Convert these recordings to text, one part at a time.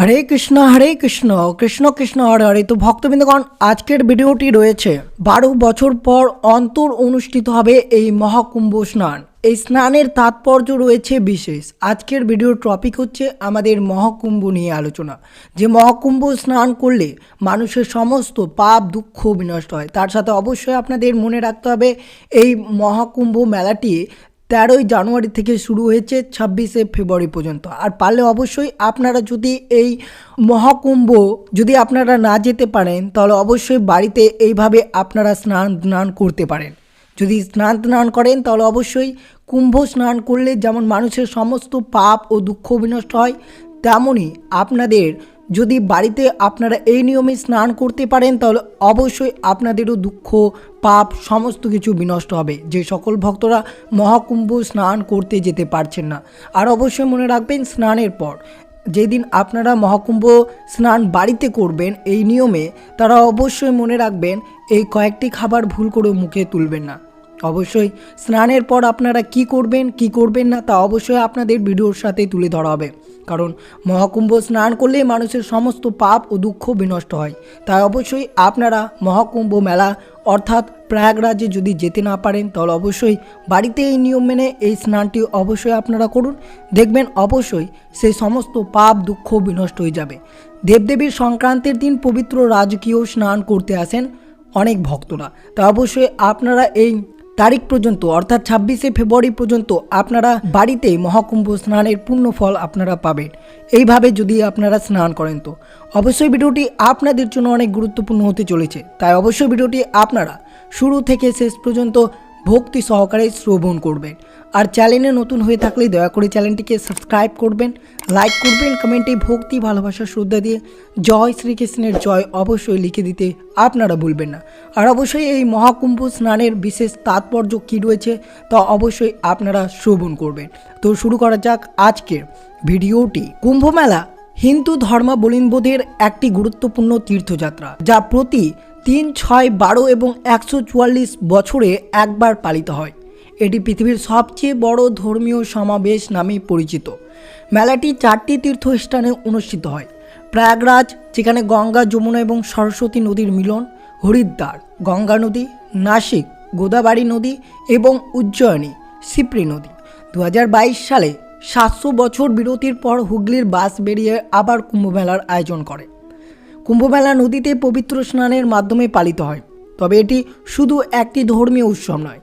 হরে কৃষ্ণ হরে কৃষ্ণ কৃষ্ণ কৃষ্ণ, হরে হরে। তো ভক্তবৃন্দগণ, আজকের ভিডিওটি রয়েছে। বারো বছর পর অন্তর অনুষ্ঠিত হবে এই মহাকুম্ভ স্নান। এই স্নানের তাৎপর্য রয়েছে বিশেষ। আজকের ভিডিওর টপিক হচ্ছে আমাদের মহাকুম্ভ নিয়ে আলোচনা। যে মহাকুম্ভ স্নান করলে মানুষের সমস্ত পাপ, দুঃখ বিনষ্ট হয়। তার সাথে অবশ্যই আপনাদের মনে রাখতে হবে, এই মহাকুম্ভ মেলাটি তেরোই জানুয়ারি থেকে শুরু হয়েছে ছাব্বিশে ফেব্রুয়ারি পর্যন্ত। আর পারলে অবশ্যই আপনারা যদি এই মহাকুম্ভ যদি আপনারা না যেতে পারেন, তাহলে অবশ্যই বাড়িতে এইভাবে আপনারা স্নান স্নান করতে পারেন। যদি স্নান স্নান করেন, তাহলে অবশ্যই কুম্ভ স্নান করলে যেমন মানুষের সমস্ত পাপ ও দুঃখ বিনষ্ট হয়, তেমনই আপনাদের যদি বাড়িতে আপনারা এই নিয়মে স্নান করতে পারেন, তাহলে অবশ্যই আপনাদেরও দুঃখ, পাপ, সমস্ত কিছু বিনষ্ট হবে। যে সকল ভক্তরা মহাকুম্ভ স্নান করতে যেতে পারছেন না। আর অবশ্যই মনে রাখবেন, স্নানের পর যেদিন আপনারা মহাকুম্ভ স্নান বাড়িতে করবেন এই নিয়মে, তারা অবশ্যই মনে রাখবেন, এই কয়েকটি খাবার ভুল করে মুখে তুলবেন না। অবশ্যই স্নানের পর আপনারা কি করবেন কি করবেন না তা অবশ্যই আপনাদের ভিডিওর সাথে তুলে ধরা হবে। কারণ মহাকুম্ভ স্নান করলে মানুষের সমস্ত পাপ ও দুঃখ বিনষ্ট হয়। তাই অবশ্যই আপনারা মহাকুম্ভ মেলা অর্থাৎ প্রয়াগরাজে যদি যেতে না পারেন, তাহলে অবশ্যই বাড়িতে এই নিয়ম মেনে এই স্নানটি অবশ্যই আপনারা করুন। দেখবেন অবশ্যই সেই সমস্ত পাপ, দুঃখ বিনষ্ট হয়ে যাবে। দেবদেবীর সংক্রান্তির দিন পবিত্র রাজকীয় স্নান করতে আসেন অনেক ভক্তরা। তা অবশ্যই আপনারা এই তারিখ পর্যন্ত, অর্থাৎ ছাব্বিশে ফেব্রুয়ারি পর্যন্ত আপনারা বাড়িতে মহাকুম্ভ স্নানের পূর্ণ ফল আপনারা পাবেন। এইভাবে যদি আপনারা স্নান করেন তো। অবশ্যই ভিডিওটি আপনাদের জন্য অনেক গুরুত্বপূর্ণ হতে চলেছে। তাই অবশ্যই ভিডিওটি আপনারা শুরু থেকে শেষ পর্যন্ত ভক্তি সহকারে শ্রবণ করবেন। আর চ্যানেলে নতুন হয়ে থাকলে দয়া করে চ্যানেলটিকে সাবস্ক্রাইব করবেন লাইক করবেন কমেন্টে ভক্তি, ভালোবাসা, শ্রদ্ধা দিয়ে জয় শ্রীকৃষ্ণের জয় অবশ্যই লিখে দিতে আপনারা ভুলবেন না। আর অবশ্যই এই মহাকুম্ভ স্নানের বিশেষ তাৎপর্য কী রয়েছে তা অবশ্যই আপনারা শ্রবণ করবেন। তো শুরু করা যাক আজকের ভিডিওটি। কুম্ভ মেলা হিন্দু ধর্মাবলম্বীদের একটি গুরুত্বপূর্ণ তীর্থযাত্রা, যা প্রতি তিন, ছয়, বারো এবং একশো চুয়াল্লিশ বছরে একবার পালিত হয়। এটি পৃথিবীর সবচেয়ে বড় ধর্মীয় সমাবেশ নামে পরিচিত। মেলাটি চারটি তীর্থস্থানে অনুষ্ঠিত হয়। প্রয়াগরাজ, যেখানে গঙ্গা, যমুনা এবং সরস্বতী নদীর মিলন, হরিদ্বার, গঙ্গা নদী, নাসিক গোদাবাড়ি নদী এবং উজ্জয়িনী সিপ্রি নদী। দু হাজার বাইশ সালে সাতশো বছর বিরতির পর হুগলির বাস বেরিয়ে আবার কুম্ভমেলার আয়োজন করে। কুম্ভমেলা নদীতে পবিত্র স্নানের মাধ্যমে পালিত হয়। তবে এটি শুধু একটি ধর্মীয় উৎসব নয়,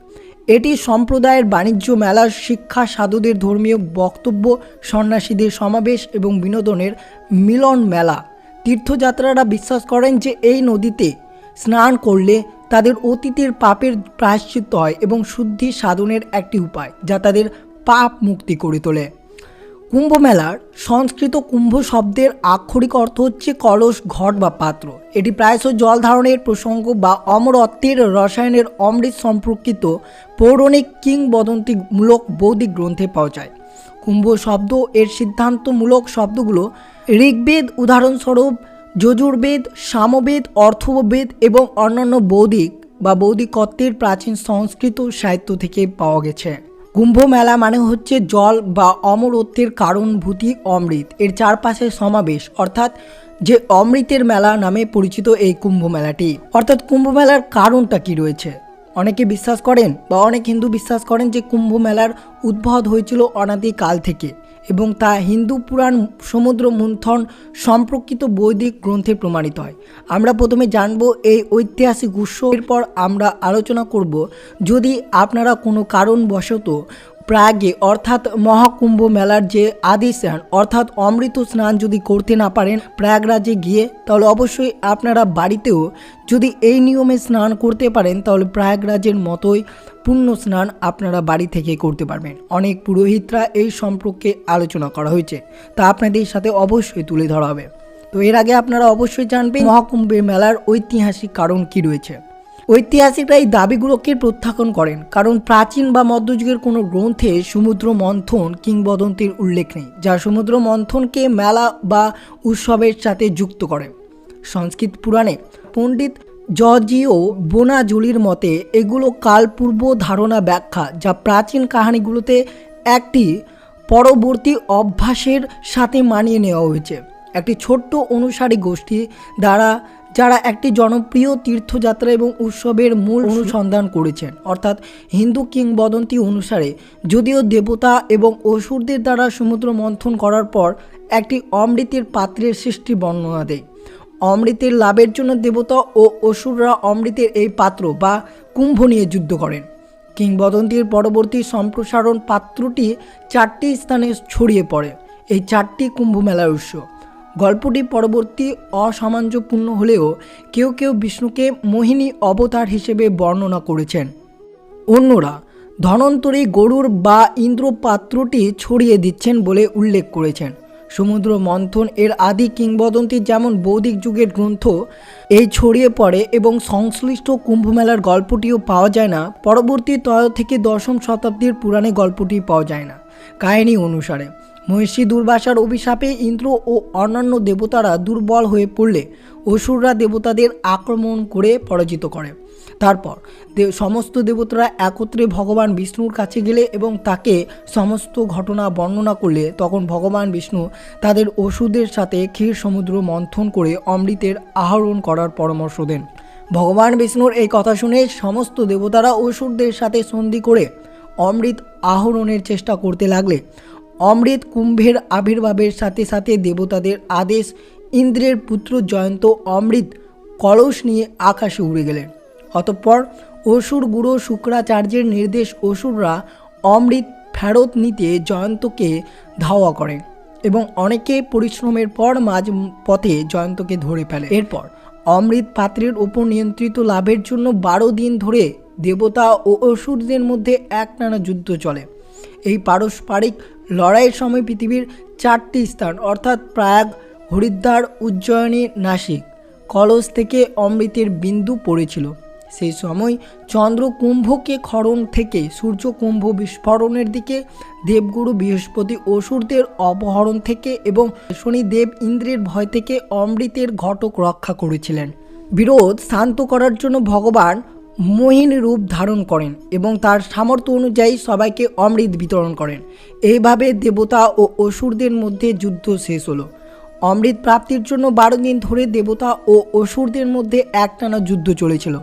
এটি সম্প্রদায়ের বাণিজ্য মেলা শিক্ষা সাধুদের ধর্মীয় বক্তব্য, সন্ন্যাসীদের সমাবেশ এবং বিনোদনের মিলন মেলা। তীর্থযাত্রারা বিশ্বাস করেন যে এই নদীতে স্নান করলে তাদের অতীতের পাপের প্রায়শ্চিত্ত হয় এবং শুদ্ধি সাধনের একটি উপায়, যা তাদের পাপ মুক্তি করে তোলে। কুম্ভ মেলার সংস্কৃত কুম্ভ শব্দের আক্ষরিক অর্থ হচ্ছে কলস, ঘট বা পাত্র। এটি প্রায়শ জল ধারণের প্রসঙ্গ বা অমরত্বের রসায়নের অমৃত সম্পর্কিত পৌরাণিক কিংবদন্তিমূলক বৌদ্ধিক গ্রন্থে পাওয়া যায়। কুম্ভ শব্দ এর সিদ্ধান্তমূলক শব্দগুলো ঋগ্বেদ, উদাহরণস্বরূপ যজুর্বেদ, সামবেদ অর্থবেদ এবং অন্যান্য বৌদ্ধিক বা বৌদ্ধিকত্বের প্রাচীন সংস্কৃত সাহিত্য থেকে পাওয়া গেছে। কুম্ভ মেলা মানে হচ্ছে জল বা অমরত্বের কারণভূতি অমৃত। এর চারপাশে সমাবেশ, অর্থাৎ যে অমৃতের মেলা নামে পরিচিত এই কুম্ভ মেলাটি অর্থাৎ কুম্ভ মেলার কারণটা কি রয়েছে? অনেকে বিশ্বাস করেন বা অনেক হিন্দু বিশ্বাস করেন যে কুম্ভ মেলার উদ্ভব হয়েছিল অনাদিকাল থেকে। এবং তা হিন্দু পুরাণ সমুদ্র মন্থন সম্পর্কিত বৈদিক গ্রন্থে প্রমাণিত হয়। আমরা প্রথমে জানব এই ঐতিহাসিক উৎস। এরপর আমরা আলোচনা করব, যদি আপনারা কোনো কারণবশত প্রাগে, অর্থাৎ মহাকুম্ভ মেলার যে আদি স্নান অর্থাৎ অমৃত স্নান যদি করতে না পারেন প্রয়াগরাজে গিয়ে, তাহলে অবশ্যই আপনারা বাড়িতেও যদি এই নিয়মে স্নান করতে পারেন, তাহলে প্রয়াগরাজের মতোই পূর্ণ স্নান আপনারা বাড়ি থেকে করতে পারবেন। অনেক পুরোহিতরা এই সম্পর্কে আলোচনা করা হয়েছে, তা আপনাদের সাথে অবশ্যই তুলে ধরা হবে। তো এর আগে আপনারা অবশ্যই জানবেন মহাকুম্ভের মেলার ঐতিহাসিক কারণ কি রয়েছে। ঐতিহাসিকরা এই দাবিগুলোকে প্রত্যাখ্যান করেন, কারণ প্রাচীন বা মধ্যযুগের কোনো গ্রন্থে সমুদ্র মন্থন কিংবদন্তির উল্লেখ নেই, যা সমুদ্র মন্থনকে মেলা বা উৎসবের সাথে যুক্ত করে। সংস্কৃত পুরাণে পণ্ডিত জর্জিও বোনাজুলির মতে, এগুলো কালপূর্ব ধারণা ব্যাখ্যা, যা প্রাচীন কাহিনীগুলোতে একটি পরবর্তী অভ্যাসের সাথে মানিয়ে নেওয়া হয়েছে। একটি ছোট্ট অনুসারী গোষ্ঠী দ্বারা যারা একটি জনপ্রিয় তীর্থযাত্রা এবং উৎসবের মূল অনুসন্ধান করেছেন, অর্থাৎ হিন্দু কিংবদন্তি অনুসারে, যদিও দেবতা এবং অসুরদের দ্বারা সমুদ্র মন্থন করার পর একটি অমৃতের পাত্রের সৃষ্টি বর্ণনা দেয়। অমৃতের লাভের জন্য দেবতা ও অসুররা অমৃতের এই পাত্র বা কুম্ভ নিয়ে যুদ্ধ করেন। কিংবদন্তির পরবর্তী সম্প্রসারণ পাত্রটি চারটি স্থানে ছড়িয়ে পড়ে। এই চারটি কুম্ভ মেলার উৎস। গল্পটি পরবর্তী অসামঞ্জস্যপূর্ণ হলেও কেউ কেউ বিষ্ণুকে মোহিনী অবতার হিসেবে বর্ণনা করেছেন। অন্যরা, ধনন্তরী গরুর বা ইন্দ্র পাত্রটি ছড়িয়ে দিচ্ছেন বলে উল্লেখ করেছেন। সমুদ্র মন্থন এর আদি কিংবদন্তি যেমন বৌদ্ধিক যুগের গ্রন্থ, এই ছড়িয়ে পড়ে এবং সংশ্লিষ্ট কুম্ভমেলার গল্পটিও পাওয়া যায় না। পরবর্তী তয় থেকে দশম শতাব্দীর পুরাণে গল্পটি পাওয়া যায় না। কাহিনী অনুসারে মহিষী দুর্বাসার অভিশাপে ইন্দ্র ও অন্যান্য দেবতারা দুর্বল হয়ে পড়লে অসুররা দেবতাদের আক্রমণ করে পরাজিত করে। তারপর সমস্ত দেবতারা একত্রে ভগবান বিষ্ণুর কাছে গেলে এবং তাকে সমস্ত ঘটনা বর্ণনা করলে তখন ভগবান বিষ্ণু তাদের অসুরদের সাথে ক্ষীর সমুদ্র মন্থন করে অমৃতের আহরণ করার পরামর্শ দেন। ভগবান বিষ্ণুর এই কথা শুনে সমস্ত দেবতারা অসুরদের সাথে সন্ধি করে অমৃত আহরণের চেষ্টা করতে লাগলে অমৃত কুম্ভের আবির্ভাবের সাথে সাথে দেবতাদের আদেশ ইন্দ্রের পুত্র জয়ন্ত অমৃত কলস নিয়ে আকাশে উড়ে গেলেন। অতঃপর অসুর গুরু শুক্রাচার্যের নির্দেশ অসুররা অমৃত ফেরত নিতে জয়ন্তকে ধাওয়া করে এবং অনেকে পরিশ্রমের পর মাঝ পথে জয়ন্তকে ধরে ফেলে। এরপর অমৃত পাত্রের উপর নিয়ন্ত্রিত লাভের জন্য বারো দিন ধরে দেবতা ও অসুরদের মধ্যে একটানা যুদ্ধ চলে। এই পারস্পরিক লড়াইয়ের সময় পৃথিবীর চারটি স্থান, অর্থাৎ প্রয়াগ হরিদ্বার, উজ্জয়িনী, নাসিক, কলস থেকে অমৃতের বিন্দু পড়েছিল। সেই সময় চন্দ্র কুম্ভকে খরণ থেকে সূর্য কুম্ভ বিস্ফোরণের দিকে, দেবগুরু বৃহস্পতি অসুরদের অপহরণ থেকে এবং শনিদেব ইন্দ্রের ভয় থেকে অমৃতের ঘটক রক্ষা করেছিলেন। বিরোধ শান্ত করার জন্য ভগবান মোহিন রূপ ধারণ করেন এবং তার সামর্থ্য অনুযায়ী সবাইকে অমৃত বিতরণ করেন। এইভাবে দেবতা ও অসুরদের মধ্যে যুদ্ধ শেষ হলো। অমৃত প্রাপ্তির জন্য বারো দিন ধরে দেবতা ও অসুরদের মধ্যে একটানা যুদ্ধ চলেছিল।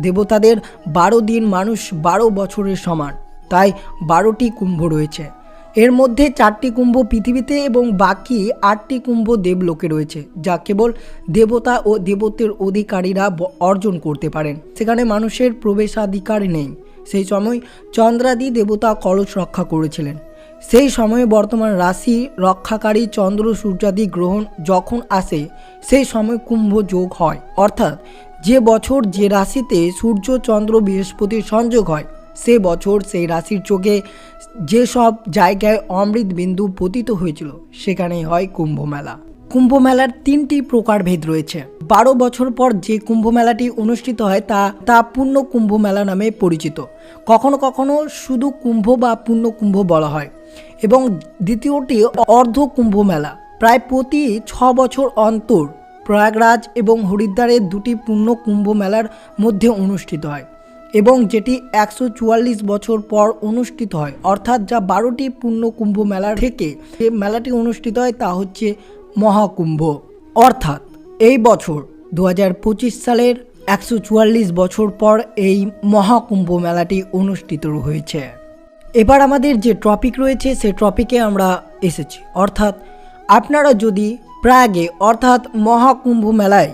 দেবতাদের বারো দিন মানুষ বারো বছরের সমান, তাই বারোটি কুম্ভ রয়েছে। এর মধ্যে চারটি কুম্ভ পৃথিবীতে এবং বাকি আটটি কুম্ভ দেবলোকে রয়েছে, যা কেবল দেবতা ও দেবতের অধিকারীরা অর্জন করতে পারেন। সেখানে মানুষের প্রবেশাধিকার নেই। সেই সময় চন্দ্রাদি দেবতা কলস রক্ষা করেছিলেন। সেই সময়ে বর্তমান রাশি রক্ষাকারী চন্দ্র সূর্যাদি গ্রহণ যখন আসে, সেই সময় কুম্ভ যোগ হয়। অর্থাৎ যে বছর যে রাশিতে সূর্য, চন্দ্র, বৃহস্পতির সংযোগ হয়, সে বছর সেই রাশির চোখে যেসব জায়গায় অমৃত বিন্দু পতিত হয়েছিল, সেখানেই হয় কুম্ভ মেলা কুম্ভ মেলার তিনটি প্রকারভেদ রয়েছে। বারো বছর পর যে কুম্ভ মেলাটি অনুষ্ঠিত হয়, তা তা পূর্ণ কুম্ভ মেলা নামে পরিচিত। কখনো কখনো শুধু কুম্ভ বা পূর্ণ কুম্ভ বলা হয়। এবং দ্বিতীয়টি অর্ধ কুম্ভ মেলা প্রায় প্রতি ছ বছর অন্তর প্রয়াগরাজ এবং হরিদ্বারের দুটি পূর্ণ কুম্ভ মেলার মধ্যে অনুষ্ঠিত হয়। এবং যেটি একশো চুয়াল্লিশ বছর পর অনুষ্ঠিত হয়, অর্থাৎ যা বারোটি পূর্ণ কুম্ভ মেলা থেকে যে মেলাটি অনুষ্ঠিত হয় তা হচ্ছে মহাকুম্ভ। অর্থাৎ এই বছর দু হাজার পঁচিশ সালের একশো চুয়াল্লিশ বছর পর এই মহাকুম্ভ মেলাটি অনুষ্ঠিত হয়েছে। এবার আমাদের যে টপিক রয়েছে, সে টপিকে আমরা এসেছি। অর্থাৎ আপনারা যদি প্রাগে, অর্থাৎ মহাকুম্ভ মেলায়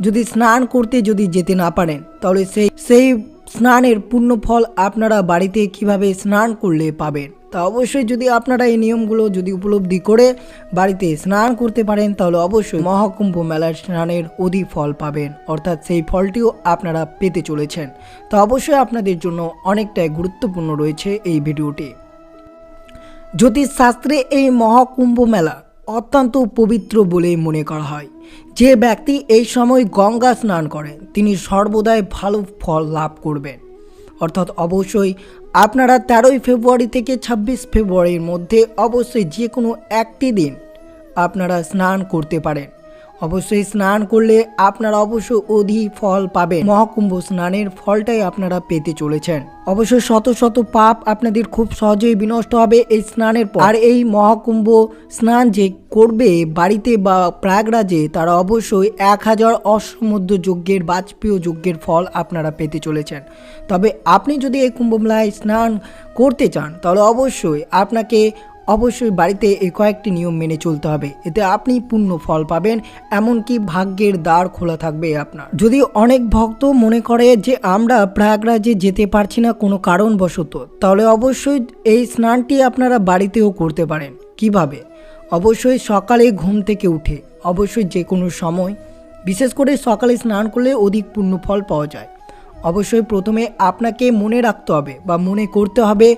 যদি স্নান করতে যদি যেতে না পারেন, তাহলে সেই সেই স্নানের পূর্ণ ফল আপনারা বাড়িতে কীভাবে স্নান করলে পাবেন? তা অবশ্যই যদি আপনারা এই নিয়মগুলো যদি উপলব্ধি করে বাড়িতে স্নান করতে পারেন, তাহলে অবশ্যই মহাকুম্ভ মেলার স্নানের অধিক ফল পাবেন। অর্থাৎ সেই ফলটিও আপনারা পেতে চলেছেন। তা অবশ্যই আপনাদের জন্য অনেকটাই গুরুত্বপূর্ণ রয়েছে এই ভিডিওটি। জ্যোতিষশাস্ত্রে এই মহাকুম্ভ মেলা অত্যন্ত পবিত্র বলে মনে করা হয়। যে ব্যক্তি এই সময় গঙ্গা স্নান করেন তিনি সর্বদাই ভালো ফল লাভ করবেন। অর্থাৎ অবশ্যই আপনারা তেরোই ফেব্রুয়ারি থেকে ছাব্বিশ ফেব্রুয়ারির মধ্যে অবশ্যই যে কোনো একটি দিন আপনারা স্নান করতে পারেন। অবশ্যই স্নান করলে আপনারা অবশ্যই অধিক ফল পাবেন। মহাকুম্ভ স্নানের ফলটাই আপনারা পেতে চলেছেন। অবশ্যই শত শত পাপ আপনাদের খুব সহজেই বিনষ্ট হবে এই স্নানের পর। আর এই মহাকুম্ভ স্নান যে করবে বাড়িতে বা প্রয়াগরাজে, তারা অবশ্যই এক হাজার অসমুদ্র যজ্ঞের, বাজপেয় যজ্ঞের ফল আপনারা পেতে চলেছেন। তবে আপনি যদি এই কুম্ভমেলায় স্নান করতে চান, তাহলে অবশ্যই আপনাকে অবশ্যই বাড়িতে এই কয়েকটি নিয়ম মেনে চলতে হবে। এতে আপনি পূর্ণ ফল পাবেন, এমনকি ভাগ্যের দ্বার খোলা থাকবে আপনার। যদি অনেক ভক্ত মনে করে যে আমরা প্রয়াগরাজে যেতে পারছি না কোনো কারণবশত, তাহলে অবশ্যই এই স্নানটি আপনারা বাড়িতেও করতে পারেন। কীভাবে? অবশ্যই সকালে ঘুম থেকে উঠে, অবশ্যই যে কোনো সময়। বিশেষ করে সকালে স্নান করলে অধিক পূর্ণ ফল পাওয়া যায়। অবশ্যই প্রথমে আপনাকে মনে রাখতে হবে বা মনে করতে হবে,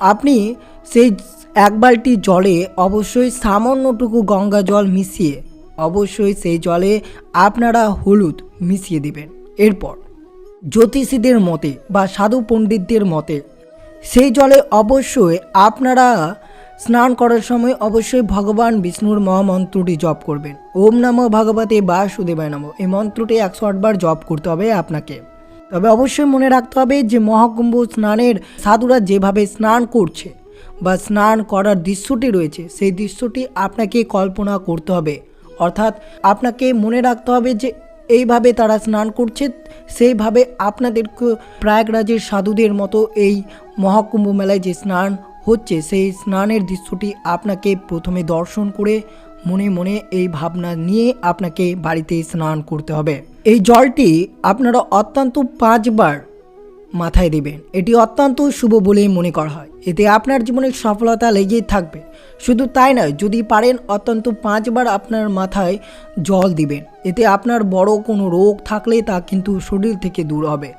আপনি সেই এক বালতি জলে অবশ্যই সামান্যটুকু গঙ্গা জল মিশিয়ে, অবশ্যই সেই জলে আপনারা হলুদ মিশিয়ে দিবেন। এরপর, জ্যোতিষীদের মতে বা সাধু পণ্ডিতদের মতে, সেই জলে অবশ্যই আপনারা স্নান করার সময় অবশ্যই ভগবান বিষ্ণুর মহামন্ত্রটি জপ করবেন। ওম নমঃ ভগবতে বাসুদেবায় নম। এই মন্ত্রটি একশো আটবার জপ করতে হবে আপনাকে। তবে অবশ্যই মনে রাখতে হবে যে মহাকুম্ভ স্নানের সাধুরা যেভাবে স্নান করছে বা স্নান করার দৃশ্যটি রয়েছে, সেই দৃশ্যটি আপনাকে কল্পনা করতে হবে। অর্থাৎ আপনাকে মনে রাখতে হবে যে এইভাবে তারা স্নান করছে, সেইভাবে আপনাদেরকে প্রয়াগরাজের সাধুদের মতো এই মহাকুম্ভ মেলায় যে স্নান হচ্ছে, সেই স্নানের দৃশ্যটি আপনাকে প্রথমে দর্শন করে মনে মনে এই ভাবনা নিয়ে আপনাকে বাড়িতে স্নান করতে হবে। এই জলটি আপনারা অত্যন্ত পাঁচবার মাথায় দেবেন এটি অত্যন্ত শুভ বলে মনে করা হয়। এতে আপনার জীবনে সফলতা লেগেই থাকবে। শুধু তাই নয়, যদি পারেন অত্যন্ত পাঁচবার আপনার মাথায় জল দিবেন। এতে আপনার বড় কোনো রোগ থাকলে তা কিন্তু শরীর থেকে দূর হবে।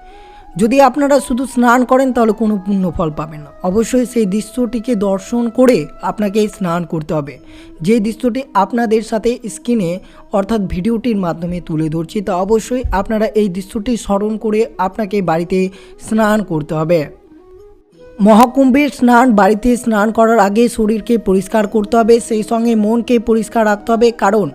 যদি আপনারা শুধু স্নান করেন, তাহলে কোনো পুণ্য ফল পাবেন না। অবশ্যই সেই দৃশ্যটিকে দর্শন করে আপনাকে স্নান করতে হবে। যে দৃশ্যটি আপনাদের সাথে স্ক্রিনে, অর্থাৎ ভিডিওটির মাধ্যমে তুলে ধরছি, তা অবশ্যই আপনারা এই দৃশ্যটি স্মরণ করে আপনাকে বাড়িতে স্নান করতে হবে। মহাকুম্ভের স্নান, বাড়িতে স্নান করার আগে শরীরকে পরিষ্কার করতে হবে, সেই সঙ্গে মনকে পরিষ্কার রাখতে হবে। কারণ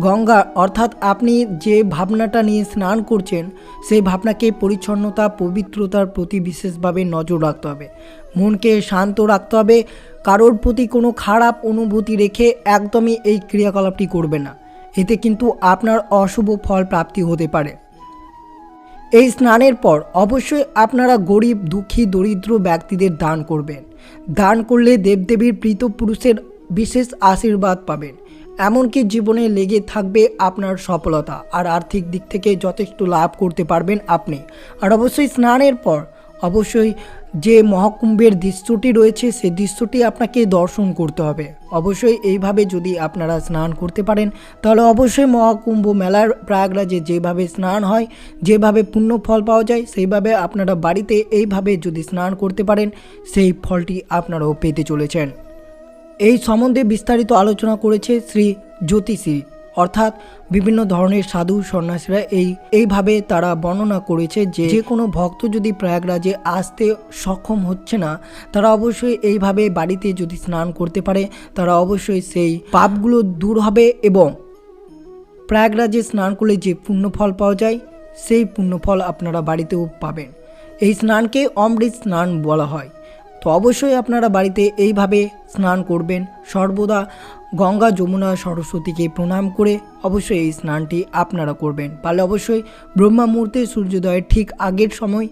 গঙ্গা, অর্থাৎ আপনি যে ভাবনাটা নিয়ে স্নান করছেন, সেই ভাবনাকে পরিচ্ছন্নতা, পবিত্রতার প্রতি বিশেষভাবে নজর রাখতে হবে। মনকে শান্ত রাখতে হবে। কারোর প্রতি কোনো খারাপ অনুভূতি রেখে একদমই এই ক্রিয়াকলাপটি করবে না। এতে কিন্তু আপনার অশুভ ফল প্রাপ্তি হতে পারে। এই স্নানের পর অবশ্যই আপনারা গরিব, দুঃখী, দরিদ্র ব্যক্তিদের দান করবেন। দান করলে দেবদেবীর পুরুষের বিশেষ আশীর্বাদ পাবেন। এমনকি জীবনে লেগে থাকবে আপনার সফলতা। আর আর্থিক দিক থেকে যথেষ্ট লাভ করতে পারবেন আপনি। আর অবশ্যই স্নানের পর, অবশ্যই যে মহাকুম্ভের দৃশ্যটি রয়েছে সেই দৃশ্যটি আপনাকে দর্শন করতে হবে। অবশ্যই এইভাবে যদি আপনারা স্নান করতে পারেন, তাহলে অবশ্যই মহাকুম্ভ মেলার প্রয়াগরাজে যেভাবে স্নান হয়, যেভাবে পুণ্য ফল পাওয়া যায়, সেইভাবে আপনারা বাড়িতে এইভাবে যদি স্নান করতে পারেন, সেই ফলটি আপনারাও পেতে চলেছেন। এই সম্বন্ধে বিস্তারিত আলোচনা করেছে শ্রী জ্যোতিষী। অর্থাৎ বিভিন্ন ধরনের সাধু সন্ন্যাসীরা এই, এইভাবে তারা বর্ণনা করেছে যে যে কোনো ভক্ত যদি প্রয়াগরাজে আসতে সক্ষম হচ্ছে না, তারা অবশ্যই এইভাবে বাড়িতে যদি স্নান করতে পারে, তারা অবশ্যই সেই পাপগুলো দূর হবে এবং প্রয়াগরাজে স্নান করলে যে পুণ্যফল পাওয়া যায়, সেই পুণ্যফল আপনারা বাড়িতেও পাবেন। এই স্নানকে অমৃত স্নান বলা হয়। তো অবশ্যই আপনারা বাড়িতে এইভাবে স্নান করবেন। সর্বদা গঙ্গা যমুনা সরস্বতীকে প্রণাম করে অবশ্যই এই স্নানটি আপনারা করবেন। পারলে অবশ্যই ব্রহ্মা মুহূর্তে সূর্যোদয়ের ঠিক আগের সময়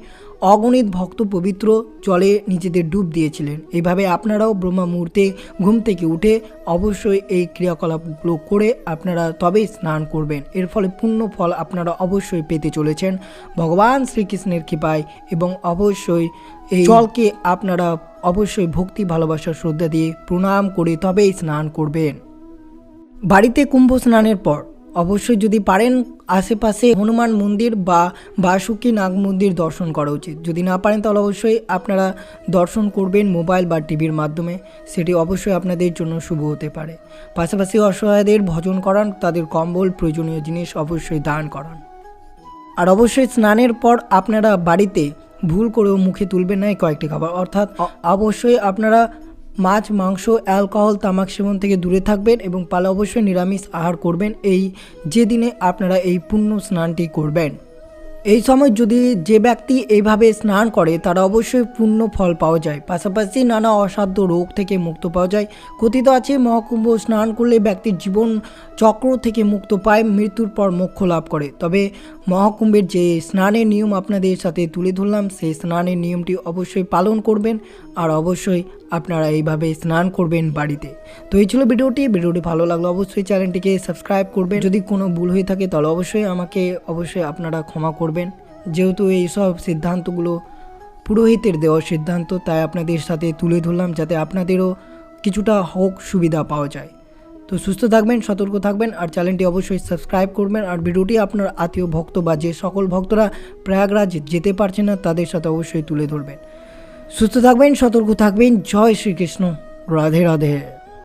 অগণিত ভক্ত পবিত্র জলে নিজেদের ডুব দিয়েছিলেন। এইভাবে আপনারাও ব্রহ্মা মুহূর্তে ঘুম থেকে উঠে অবশ্যই এই ক্রিয়াকলাপগুলো করে আপনারা তবেই স্নান করবেন। এর ফলে পূর্ণ ফল আপনারা অবশ্যই পেতে চলেছেন। ভগবান শ্রীকৃষ্ণের কৃপায় এবং অবশ্যই এই জলকে আপনারা অবশ্যই ভক্তি ভালোবাসা শ্রদ্ধা দিয়ে প্রণাম করে তবেই স্নান করবেন। বাড়িতে কুম্ভ স্নানের পর। অবশ্যই যদি পারেন, আশেপাশে হনুমান মন্দির বা বাসুকি নাগ মন্দির দর্শন করা উচিত। যদি না পারেন, তাহলে অবশ্যই আপনারা দর্শন করবেন মোবাইল বা টিভির মাধ্যমে। সেটি অবশ্যই আপনাদের জন্য শুভ হতে পারে। পাশাপাশি অসহায়দের ভজন করান, তাদের কম্বল, প্রয়োজনীয় জিনিস অবশ্যই দান করান। আর অবশ্যই স্নানের পর আপনারা বাড়িতে ভুল করেও মুখে তুলবেন না কয়েকটি খাবার। অর্থাৎ অবশ্যই আপনারা মাছ, মাংস, অ্যালকোহল, তামাক সেবন থেকে দূরে থাকবেন এবং পালা অবশ্যই নিরামিষ আহার করবেন। এই যে দিনে আপনারা এই পুণ্য স্নানটি করবেন। এই সময় যদি যে ব্যক্তি এইভাবে স্নান করে, তারা অবশ্যই পূর্ণ ফল পাওয়া যায়। পাশাপাশি নানা অসাধ্য রোগ থেকে মুক্ত পাওয়া যায়। কথিত আছে, মহাকুম্ভ স্নান করলে ব্যক্তির জীবন চক্র থেকে মুক্ত পায়, মৃত্যুর পর মোক্ষ লাভ করে। তবে মহাকুম্ভের যে স্নানের নিয়ম আপনাদের সাথে তুলে ধরলাম, সেই স্নানের নিয়মটি অবশ্যই পালন করবেন আর অবশ্যই আপনারা এইভাবে স্নান করবেন বাড়িতে। তো এই ছিল ভিডিওটি। ভিডিওটি ভালো লাগল অবশ্যই চ্যানেলটিকে সাবস্ক্রাইব করবেন। যদি কোনো ভুল হয়ে থাকে, তাহলে অবশ্যই আমাকে, অবশ্যই আপনারা ক্ষমা করবেন। যেহেতু এই সব সিদ্ধান্তগুলো পুরোহিতের দেওয়া সিদ্ধান্ত, তাই আপনাদের সাথে তুলে ধরলাম যাতে আপনাদেরও কিছুটা হোক সুবিধা পাওয়া যায়। তো সুস্থ থাকবেন, সতর্ক থাকবেন আর চ্যানেলটি অবশ্যই সাবস্ক্রাইব করবেন আর ভিডিওটি আপনার আত্মীয় ভক্ত বা যে সকল ভক্তরা প্রয়াগরাজ যেতে পারছে না তাদের সাথে অবশ্যই তুলে ধরবেন। সুস্থ থাকবেন, সতর্ক থাকবেন। জয় শ্রীকৃষ্ণ। রাধে রাধে।